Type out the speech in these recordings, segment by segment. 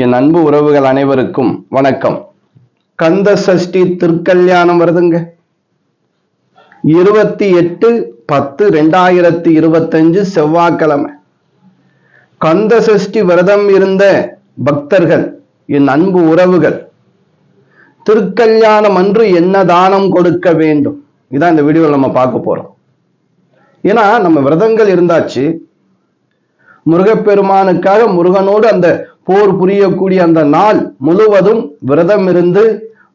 என் அன்பு உறவுகள் அனைவருக்கும் வணக்கம். கந்த சஷ்டி திருக்கல்யாணம் வருதுங்க. இருபத்தி எட்டு பத்து ரெண்டாயிரத்தி இருபத்தஞ்சு செவ்வாய்க்கிழமை. கந்த சஷ்டி விரதம் இருந்த பக்தர்கள் என் அன்பு உறவுகள் திருக்கல்யாணம் அன்று என்ன தானம் கொடுக்க வேண்டும்? இதான் இந்த வீடியோவில் நம்ம பார்க்க போறோம். ஏன்னா நம்ம விரதங்கள் இருந்தாச்சு. முருகப்பெருமானுக்காக முருகனோடு அந்த போர் புரியக்கூடிய அந்த நாள் முழுவதும் விரதம் இருந்து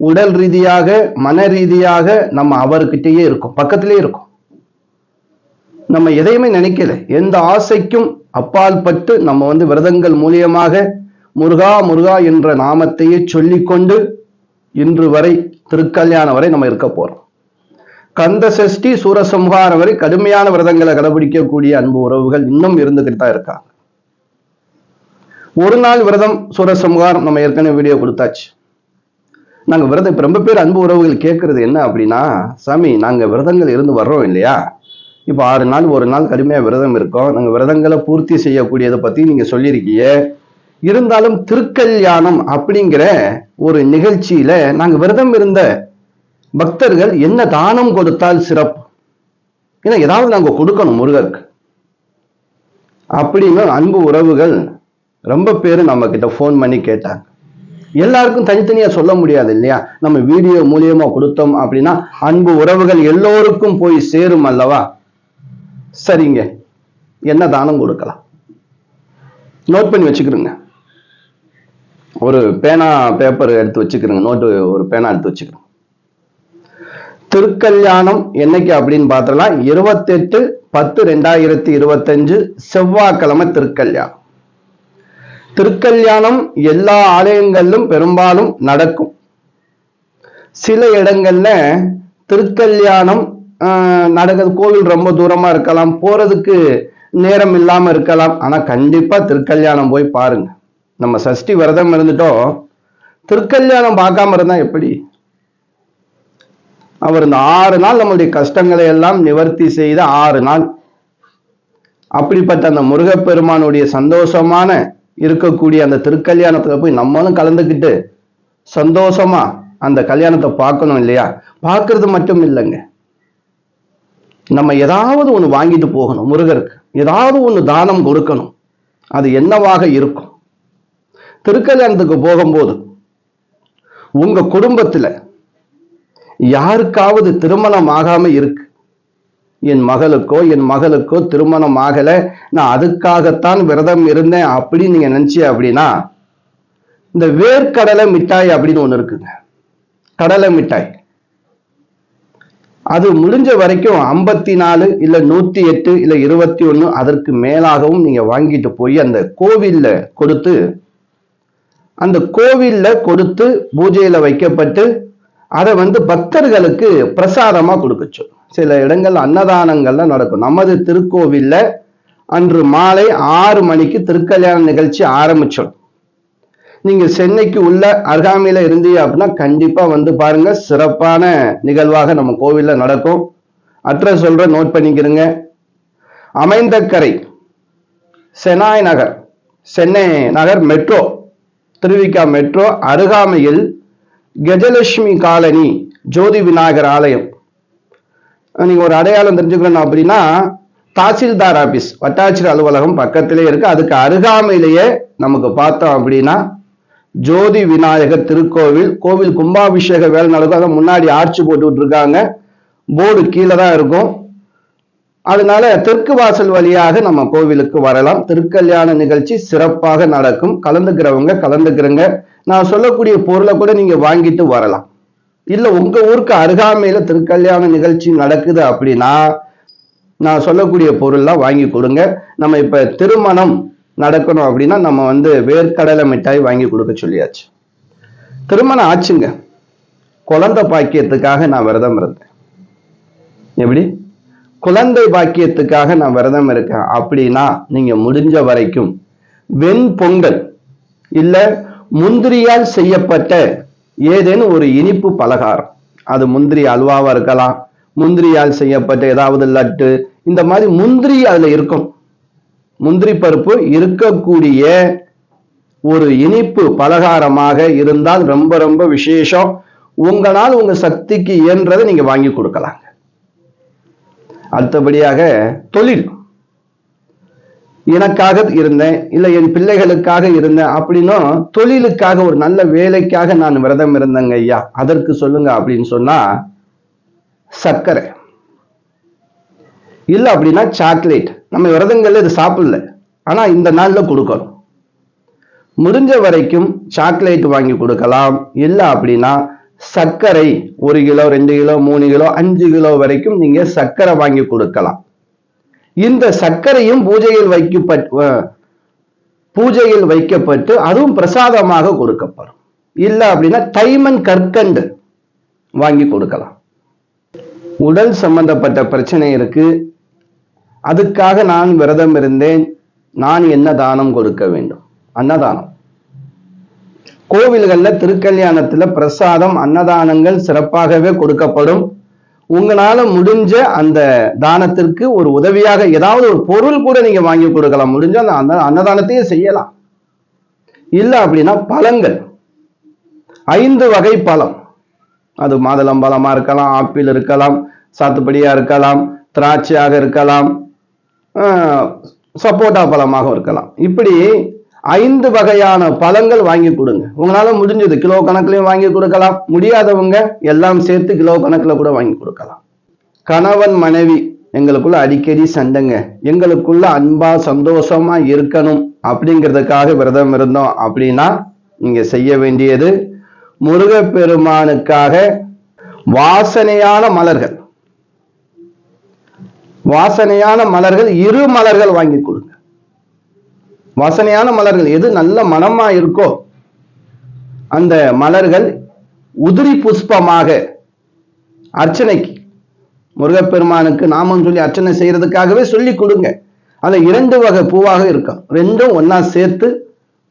உடல் ரீதியாக மன ரீதியாக நம்ம அவர்கிட்டயே இருக்கும். பக்கத்திலே இருக்கும். நம்ம எதையுமே நினைக்கல. எந்த ஆசைக்கும் அப்பால் பட்டு நம்ம வந்து விரதங்கள் மூலியமாக முருகா முருகா என்ற நாமத்தையே சொல்லிக்கொண்டு இன்று வரை திருக்கல்யாணம் வரை நம்ம இருக்க போறோம். கந்த சஷ்டி சூரசம்ஹாரம் வரை கடுமையான விரதங்களை கடைபிடிக்கக்கூடிய அன்பு உறவுகள் இன்னும் இருந்துகிட்டு தான் இருக்காங்க. ஒரு நாள் விரதம் சூரசம்ஹாரம் நம்ம ஏற்கனவே வீடியோ கொடுத்தாச்சு. நாங்க விரதம் இப்ப ரொம்ப பேர் அன்பு உறவுகள் கேட்கறது என்ன அப்படின்னா சாமி நாங்க விரதங்கள் இருந்து வர்றோம் இல்லையா? இப்போ ஆறு நாள் ஒரு நாள் கடுமையா விரதம் இருக்கோம். நாங்க விரதங்களை பூர்த்தி செய்யக்கூடியதை பத்தி நீங்க சொல்லியிருக்கீங்க. இருந்தாலும் திருக்கல்யாணம் அப்படிங்கிற ஒரு நிகழ்ச்சியில நாங்க விரதம் இருந்த பக்தர்கள் என்ன தானம் கொடுத்தால் சிறப்பு? ஏன்னா ஏதாவது நாங்க கொடுக்கணும் முருகருக்கு. அப்படின்னு அன்பு உறவுகள் ரொம்ப பேர் நம்ம கிட்ட ஃபோன் பண்ணி கேட்டாங்க. எல்லாருக்கும் தனித்தனியா சொல்ல முடியாது இல்லையா? நம்ம வீடியோ மூலியமா கொடுத்தோம் அப்படின்னா அன்பு உறவுகள் எல்லோருக்கும் போய் சேரும் அல்லவா? சரிங்க. என்ன தானம் கொடுக்கலாம்? நோட் பண்ணி வச்சுக்கிறோங்க ஒரு பேனா பேப்பர் எடுத்து வச்சுக்கிறோங்க நோட்டு ஒரு பேனா எடுத்து வச்சுக்கிறோம் திருக்கல்யாணம் என்னைக்கு அப்படின்னு பார்த்தலாம் இருபத்தெட்டு பத்து ரெண்டாயிரத்தி இருபத்தஞ்சு செவ்வாய்க்கிழமை திருக்கல்யாணம். திருக்கல்யாணம் எல்லா ஆலயங்களிலும் பெரும்பாலும் நடக்கும். சில இடங்கள்ல திருக்கல்யாணம் நடக்கிறது கோவில் ரொம்ப தூரமா இருக்கலாம் போறதுக்கு நேரம் இல்லாம இருக்கலாம். ஆனா கண்டிப்பா திருக்கல்யாணம் போய் பாருங்க. நம்ம சஷ்டி விரதம் இருந்துட்டோம் திருக்கல்யாணம் பார்க்காம இருந்தா எப்படி? அவர் இந்த ஆறு நாள் நம்மளுடைய கஷ்டங்களை எல்லாம் நிவர்த்தி செய்த ஆறு நாள். அப்படிப்பட்ட அந்த முருகப்பெருமானுடைய சந்தோஷமான இருக்கக்கூடிய அந்த திருக்கல்யாணத்துல போய் நம்மளும் கலந்துக்கிட்டு சந்தோஷமா அந்த கல்யாணத்தை பார்க்கணும் இல்லையா? பார்க்கறது மட்டும் இல்லைங்க. நம்ம ஏதாவது ஒண்ணு வாங்கிட்டு போகணும் முருகருக்கு. ஏதாவது ஒண்ணு தானம் கொடுக்கணும். அது என்னவாக இருக்கும்? திருக்கல்யாணத்துக்கு போகும்போது உங்க குடும்பத்துல யாருக்காவது திருமணம் ஆகாம இருக்கு? என் மகளுக்கோ என் மகளுக்கோ திருமணம் ஆகல. நான் அதுக்காகத்தான் விரதம் இருந்தேன் அப்படின்னு நீங்க நினச்சி அப்படின்னா இந்த வேர்க்கடலை மிட்டாய் அப்படின்னு ஒண்ணு இருக்குங்க. கடலை மிட்டாய். அது முடிஞ்ச வரைக்கும் ஐம்பத்தி நாலு இல்ல நூத்தி எட்டு இல்ல இருபத்தி ஒண்ணு அதற்கு மேலாகவும் நீங்க வாங்கிட்டு போய் அந்த கோவில்ல கொடுத்து அந்த கோவில்ல கொடுத்து பூஜையில வைக்கப்பட்டு அதை வந்து பக்தர்களுக்கு பிரசாதமா கொடுக்க சொல்லும் சில இடங்கள் அன்னதானங்கள்லாம் நடக்கும். நமது திருக்கோவில்ல அன்று மாலை ஆறு மணிக்கு திருக்கல்யாண நிகழ்ச்சி ஆரம்பிச்சோம் நீங்க சென்னைக்கு உள்ள அருகாமையில இருந்தீங்க அப்படின்னா கண்டிப்பா வந்து பாருங்க சிறப்பான நிகழ்வாக நம்ம கோவில்ல நடக்கும். அட்ரஸ் சொல்ற நோட் பண்ணிக்கிறங்க அமைந்தக்கரை செனாய் நகர் சென்னை நகர் மெட்ரோ திருவிக்கா மெட்ரோ அருகாமையில் கஜலட்சுமி காலனி ஜோதி விநாயகர் ஆலயம். நீங்க ஒரு அடையாளம் தெரிஞ்சுக்கணும் அப்படின்னா தாசில்தார் ஆபீஸ் வட்டாட்சியர் அலுவலகம் பக்கத்திலே இருக்கு. அதுக்கு அருகாமையிலேயே நமக்கு பார்த்தோம் அப்படின்னா ஜோதி விநாயகர் திருக்கோவில் கோவில் கும்பாபிஷேக வேலை நடக்கும். அதை முன்னாடி ஆர்ச்சி போட்டு இருக்காங்க போர்டு கீழே தான் இருக்கும். அதனால தெற்கு வாசல் வழியாக நம்ம கோவிலுக்கு வரலாம். திருக்கல்யாண நிகழ்ச்சி சிறப்பாக நடக்கும். கலந்துக்கிறவங்க கலந்துக்கிறங்க. நான் சொல்லக்கூடிய பொருளை கூட நீங்க வாங்கிட்டு வரலாம். இல்லை உங்கள் ஊருக்கு அருகாமையில் திருக்கல்யாண நிகழ்ச்சி நடக்குது அப்படின்னா நான் சொல்லக்கூடிய பொருள்லாம் வாங்கி கொடுங்க. நம்ம இப்போ திருமணம் நடக்கணும் அப்படின்னா நம்ம வந்து வேர்க்கடலை மிட்டாய் வாங்கி கொடுக்க சொல்லியாச்சு. திருமணம் ஆச்சுங்க. குழந்தை பாக்கியத்துக்காக நான் விரதம் இருந்தேன். எப்படி? குழந்தை பாக்கியத்துக்காக நான் விரதம் இருக்கேன். அப்படின்னா நீங்க முடிஞ்ச வரைக்கும் வெண் பொங்கல் இல்ல முந்திரியால் செய்யப்பட்ட ஏதேனும் ஒரு இனிப்பு பலகாரம். அது முந்திரி அல்வாவா இருக்கலாம் முந்திரியால் செய்யப்பட்ட ஏதாவது லட்டு இந்த மாதிரி முந்திரி அதுல இருக்கும். முந்திரி பருப்பு இருக்கக்கூடிய ஒரு இனிப்பு பலகாரமாக இருந்தால் ரொம்ப ரொம்ப விசேஷம். உங்களால் உங்க சக்திக்கு இயன்றதை நீங்க வாங்கி கொடுக்கலாங்க. அடுத்தபடியாக தொழில். எனக்காக இருந்தேன் இல்லை என் பிள்ளைகளுக்காக இருந்தேன் அப்படின்னும் தொழிலுக்காக ஒரு நல்ல வேலைக்காக நான் விரதம் இருந்தேங்க ஐயா. அதற்கு சொல்லுங்க அப்படின்னு சொன்னா சர்க்கரை. இல்லை அப்படின்னா சாக்லேட் நம்ம விரதங்கள்ல இது சாப்பிடல. ஆனா இந்த நாள்ல கொடுக்கணும். முடிஞ்ச வரைக்கும் சாக்லேட் வாங்கி கொடுக்கலாம். இல்லை அப்படின்னா சர்க்கரை ஒரு கிலோ ரெண்டு கிலோ மூணு கிலோ அஞ்சு கிலோ வரைக்கும் நீங்க சர்க்கரை வாங்கி கொடுக்கலாம். இந்த சர்க்கரையும் பூஜையில் வைக்கப்பட்டு பூஜையில் வைக்கப்பட்டு அதுவும் பிரசாதமாக கொடுக்கப்படும். இல்லை அப்படின்னா தைமன் கற்கண்டு வாங்கி கொடுக்கலாம். உடல் சம்பந்தப்பட்ட பிரச்சனை இருக்கு. அதுக்காக நான் விரதம் இருந்தேன். நான் என்ன தானம் கொடுக்க வேண்டும்? அன்னதானம். கோவில்களில் திருக்கல்யாணத்துல பிரசாதம் அன்னதானங்கள் சிறப்பாகவே கொடுக்கப்படும். உங்களால முடிஞ்ச அந்த தானத்திற்கு ஒரு உதவியாக ஏதாவது ஒரு பொருள் கூட நீங்க வாங்கி கொடுக்கலாம். முடிஞ்ச அந்த அன்ன அன்னதானத்தையும் செய்யலாம். இல்லை அப்படின்னா பழங்கள். ஐந்து வகை பழம். அது மாதுளம்பழமா இருக்கலாம் ஆப்பிள் இருக்கலாம் சாத்துப்படியா இருக்கலாம் திராட்சையாக இருக்கலாம் சப்போட்டா பழமாகவும் இருக்கலாம். இப்படி ஐந்து வகையான பழங்கள் வாங்கி கொடுங்க. உங்களால முடிஞ்சது கிலோ கணக்குலையும் வாங்கி கொடுக்கலாம். முடியாதவங்க எல்லாம் சேர்த்து கிலோ கணக்கில் கூட வாங்கி கொடுக்கலாம். கணவன் மனைவி எங்களுக்குள்ள அடிக்கடி சண்டைங்க. எங்களுக்குள்ள அன்பா சந்தோஷமா இருக்கணும் அப்படிங்கிறதுக்காக விரதம் இருந்தோம் அப்படின்னா நீங்க செய்ய வேண்டியது முருகப்பெருமானுக்காக வாசனையான மலர்கள். வாசனையான மலர்கள் இரு மலர்கள் வாங்கி கொடுங்க. வாசனையான மலர்கள் எது நல்ல மனமா இருக்கோ அந்த மலர்கள் உதிரி புஷ்பமாக அர்ச்சனைக்கு முருகப்பெருமானுக்கு நாமம் சொல்லி அர்ச்சனை செய்யறதுக்காகவே சொல்லி கொடுங்க. அந்த இரண்டு வகை பூவாக இருக்கும். ரெண்டும் ஒன்னா சேர்த்து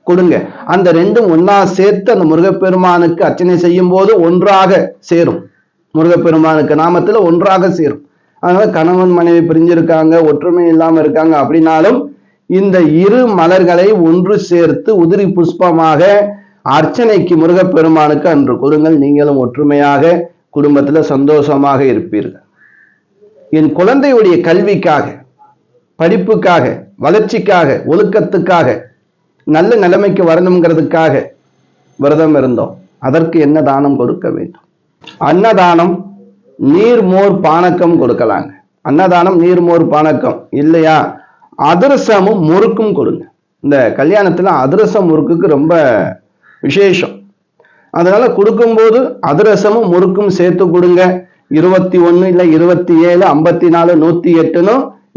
கொடுங்க. அந்த ரெண்டும் ஒன்னா சேர்த்து அந்த முருகப்பெருமானுக்கு அர்ச்சனை செய்யும் போது ஒன்றாக சேரும். முருகப்பெருமானுக்கு நாமத்துல ஒன்றாக சேரும். அதனால கணவன் மனைவி பிரிஞ்சிருக்காங்க ஒற்றுமை இல்லாம இருக்காங்க அப்படின்னாலும் இந்த இரு மலர்களை ஒன்று சேர்த்து உதிரி புஷ்பமாக அர்ச்சனைக்கு முருகப்பெருமானுக்கு அன்று கொடுங்கள் நீங்களும் ஒற்றுமையாக குடும்பத்தில் சந்தோஷமாக இருப்பீர்கள். என் குழந்தையுடைய கல்விக்காக படிப்புக்காக வளர்ச்சிக்காக ஒழுக்கத்துக்காக நல்ல நிலைமைக்கு வரணுங்கிறதுக்காக விரதம் இருந்தோம். அதற்கு என்ன தானம் கொடுக்க வேண்டும்? அன்னதானம் நீர் மோர் பானக்கம் கொடுக்கலாங்க. அன்னதானம் நீர் மோர் பானக்கம் இல்லையா? அதிரசமும் முறுக்கும் கொடுங்க. இந்த கல்யாணத்தில் அதிரசம் முறுக்குக்கு ரொம்ப விசேஷம். அதனால கொடுக்கும்போது அதிரசமும் முறுக்கும் சேர்த்து கொடுங்க. இருபத்தி ஒன்று இல்லை இருபத்தி ஏழு ஐம்பத்தி நாலு நூற்றி எட்டுன்னு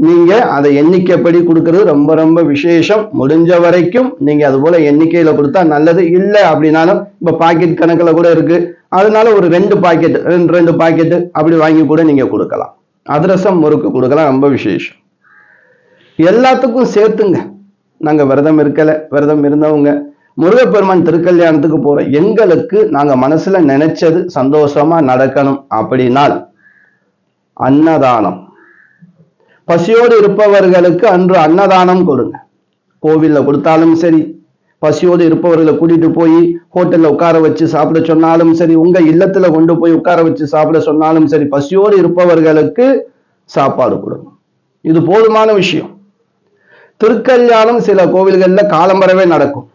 நீங்கள் அதை எண்ணிக்கைப்படி கொடுக்கறது ரொம்ப ரொம்ப விசேஷம். முடிஞ்ச வரைக்கும் நீங்கள் அது எண்ணிக்கையில் கொடுத்தா நல்லது. இல்லை அப்படின்னாலும் இப்போ பாக்கெட் கணக்கில் கூட இருக்குது அதனால ஒரு ரெண்டு பாக்கெட் ரெண்டு ரெண்டு பாக்கெட்டு அப்படி வாங்கி கூட நீங்கள் கொடுக்கலாம். அதிரசம் முறுக்கு கொடுக்கலாம். ரொம்ப விசேஷம். எல்லாத்துக்கும் சேர்த்துங்க. நாங்க விரதம் இருக்கல விரதம் இருந்தவங்க. முருகப்பெருமான் திருக்கல்யாணத்துக்கு போறோம் எங்களுக்கு நாங்க மனசுல நினைச்சது சந்தோஷமா நடக்கணும் அப்படின்னால் அன்னதானம். பசியோடு இருப்பவர்களுக்கு அன்று அன்னதானம் கொடுங்க. கோவில்ல கொடுத்தாலும் சரி பசியோடு இருப்பவர்களை கூட்டிட்டு போய் ஹோட்டல்ல உட்கார வச்சு சாப்பிட சொன்னாலும் சரி உங்க இல்லத்துல கொண்டு போய் உட்கார வச்சு சாப்பிட சொன்னாலும் சரி பசியோடு இருப்பவர்களுக்கு சாப்பாடு கொடுங்க. இது போதுமான விஷயம். திருக்கல்யாணம் சில கோவில்கள்ல காலம்பரவே நடக்கும்.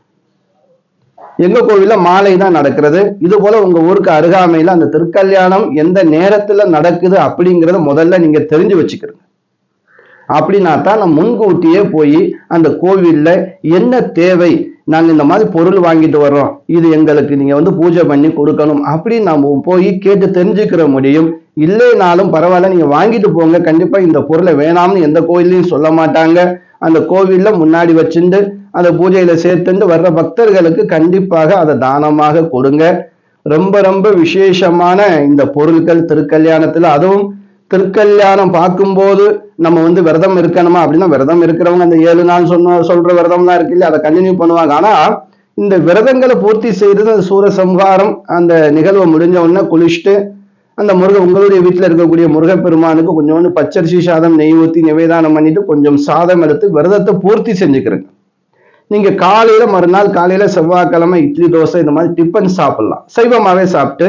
எங்க கோவில்ல மாலை தான் நடக்கிறது. இது போல உங்க ஊருக்கு அருகாமையில அந்த திருக்கல்யாணம் எந்த நேரத்துல நடக்குது அப்படிங்கிறத முதல்ல நீங்க தெரிஞ்சு வச்சுக்கிறீங்க அப்படின்னா தான் நம்ம முன்கூட்டியே போய் அந்த கோவில்ல என்ன தேவை நாங்கள் இந்த மாதிரி பொருள் வாங்கிட்டு வர்றோம். இது எங்களுக்கு நீங்க வந்து பூஜை பண்ணி கொடுக்கணும். அப்படின்னு நம்ம போய் கேட்டு தெரிஞ்சுக்கிற முடியும். இல்லைனாலும் பரவாயில்ல நீங்க வாங்கிட்டு போங்க. கண்டிப்பா இந்த பொருளை வேணாம்னு எந்த கோயிலையும் சொல்ல மாட்டாங்க. அந்த கோவில்ல முன்னாடி வச்சுட்டு அந்த பூஜையில சேர்த்துட்டு வர்ற பக்தர்களுக்கு கண்டிப்பாக அதை தானமாக கொடுங்க. ரொம்ப ரொம்ப விசேஷமான இந்த பொருட்கள் திருக்கல்யாணத்துல அதுவும் திருக்கல்யாணம் பார்க்கும்போது நம்ம வந்து விரதம் இருக்கணுமா? அப்படின்னா விரதம் இருக்கிறவங்க அந்த ஏழு நாள் சொன்ன சொல்ற விரதம்லாம் இருக்கு இல்லையா? அதை கண்டினியூ பண்ணுவாங்க. ஆனா இந்த விரதங்களை பூர்த்தி செய்யறது அந்த சூரசம்ஹாரம் அந்த நிகழ்வை முடிஞ்ச உடனே குளிச்சுட்டு அந்த முருக உங்களுடைய வீட்டில் இருக்கக்கூடிய முருகப்பெருமானுக்கு கொஞ்சோண்டு பச்சரிசி சாதம் நெய் ஊற்றி நிவேதானம் பண்ணிட்டு கொஞ்சம் சாதம் எடுத்து விரதத்தை பூர்த்தி செஞ்சுக்கிறேங்க நீங்க காலையில மறுநாள் காலையில செவ்வாய்க்கிழமை இட்லி தோசை இந்த மாதிரி டிஃபன் சாப்பிடலாம். சைவமாவே சாப்பிட்டு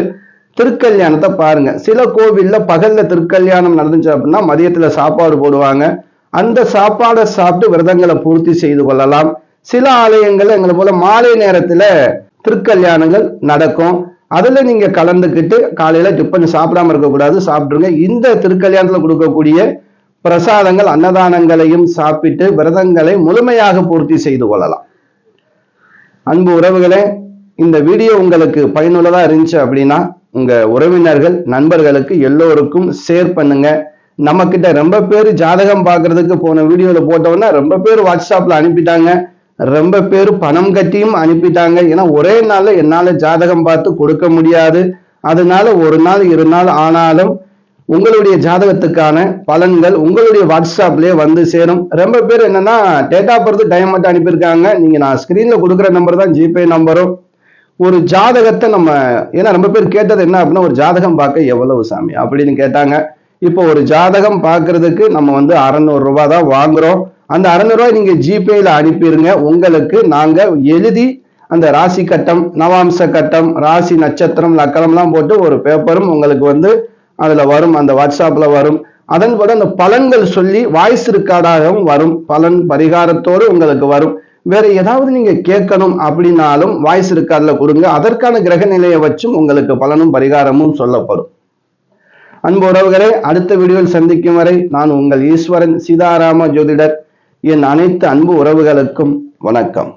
திருக்கல்யாணத்தை பாருங்க. சில கோவில்ல பகல்ல திருக்கல்யாணம் நடந்துச்சு அப்படின்னா மதியத்துல சாப்பாடு போடுவாங்க. அந்த சாப்பாடை சாப்பிட்டு விரதங்களை பூர்த்தி செய்து கொள்ளலாம். சில ஆலயங்கள்ல எங்களை போல மாலை நேரத்துல திருக்கல்யாணங்கள் நடக்கும். அதுல நீங்க கலந்துக்கிட்டு காலையில டிஃபன் சாப்பிடாம இருக்கக்கூடாது சாப்பிட்டுருங்க. இந்த திருக்கல்யாணத்துல கொடுக்கக்கூடிய பிரசாதங்கள் அன்னதானங்களையும் சாப்பிட்டு விரதங்களை முழுமையாக பூர்த்தி செய்து கொள்ளலாம். அன்பு உறவுகளே இந்த வீடியோ உங்களுக்கு பயனுள்ளதா இருந்துச்சு அப்படின்னா உங்க உறவினர்கள் நண்பர்களுக்கு எல்லோருக்கும் ஷேர் பண்ணுங்க. நம்ம கிட்ட ரொம்ப பேர் ஜாதகம் பார்க்கறதுக்கு போன வீடியோல போட்டோம்னா ரொம்ப பேர் வாட்ஸ்அப்ல அனுப்பிட்டாங்க. ரொம்ப பேர் பணம் கட்டியும் அனுப்பிட்டாங்க. ஏன்னா ஒரே நாள்ல என்னால ஜாதகம் பார்த்து கொடுக்க முடியாது. அதனால ஒரு நாள் இரு நாள் ஆனாலும் உங்களுடைய ஜாதகத்துக்கான பலன்கள் உங்களுடைய வாட்ஸ்அப்லயே வந்து சேரும். ரொம்ப பேர் என்னன்னா டேட்டா பர்த் டைம் மட்டும் அனுப்பியிருக்காங்க. நீங்க நான் ஸ்கிரீன்ல கொடுக்குற நம்பர் தான் ஜிபே நம்பரும். ஒரு ஜாதகத்தை நம்ம ஏன்னா ரொம்ப பேர் கேட்டது என்ன அப்படின்னா ஒரு ஜாதகம் பார்க்க எவ்வளவு சாமி? அப்படின்னு கேட்டாங்க. இப்போ ஒரு ஜாதகம் பார்க்கறதுக்கு நம்ம வந்து அறநூறு ரூபாய் தான் வாங்குறோம். அந்த அறநூறுவா நீங்க ஜிபேல அனுப்பிடுங்க உங்களுக்கு நாங்க எழுதி அந்த ராசி கட்டம் நவாம்ச கட்டம் ராசி நட்சத்திரம் லக்கணம்லாம் போட்டு ஒரு பேப்பரும் உங்களுக்கு வந்து அதுல வரும். அந்த வாட்ஸ்அப்ல வரும். அதன் கூட அந்த பலன்கள் சொல்லி வாய்ஸ் ரெக்கார்டாகவும் வரும். பலன் பரிகாரத்தோடு உங்களுக்கு வரும். வேற ஏதாவது நீங்க கேட்கணும் அப்படின்னாலும் வாய்ஸ் ரெக்கார்ட்ல கொடுங்க. அதற்கான கிரக நிலையை வச்சும் உங்களுக்கு பலனும் பரிகாரமும் சொல்லப்படும். அன்பு உறவுகளே அடுத்த வீடியோவில் சந்திக்கும் வரை நான் உங்கள் ஈஸ்வரன் சீதாராம ஜோதிடர். என் அனைத்து அன்பு உறவுகளுக்கும் வணக்கம்.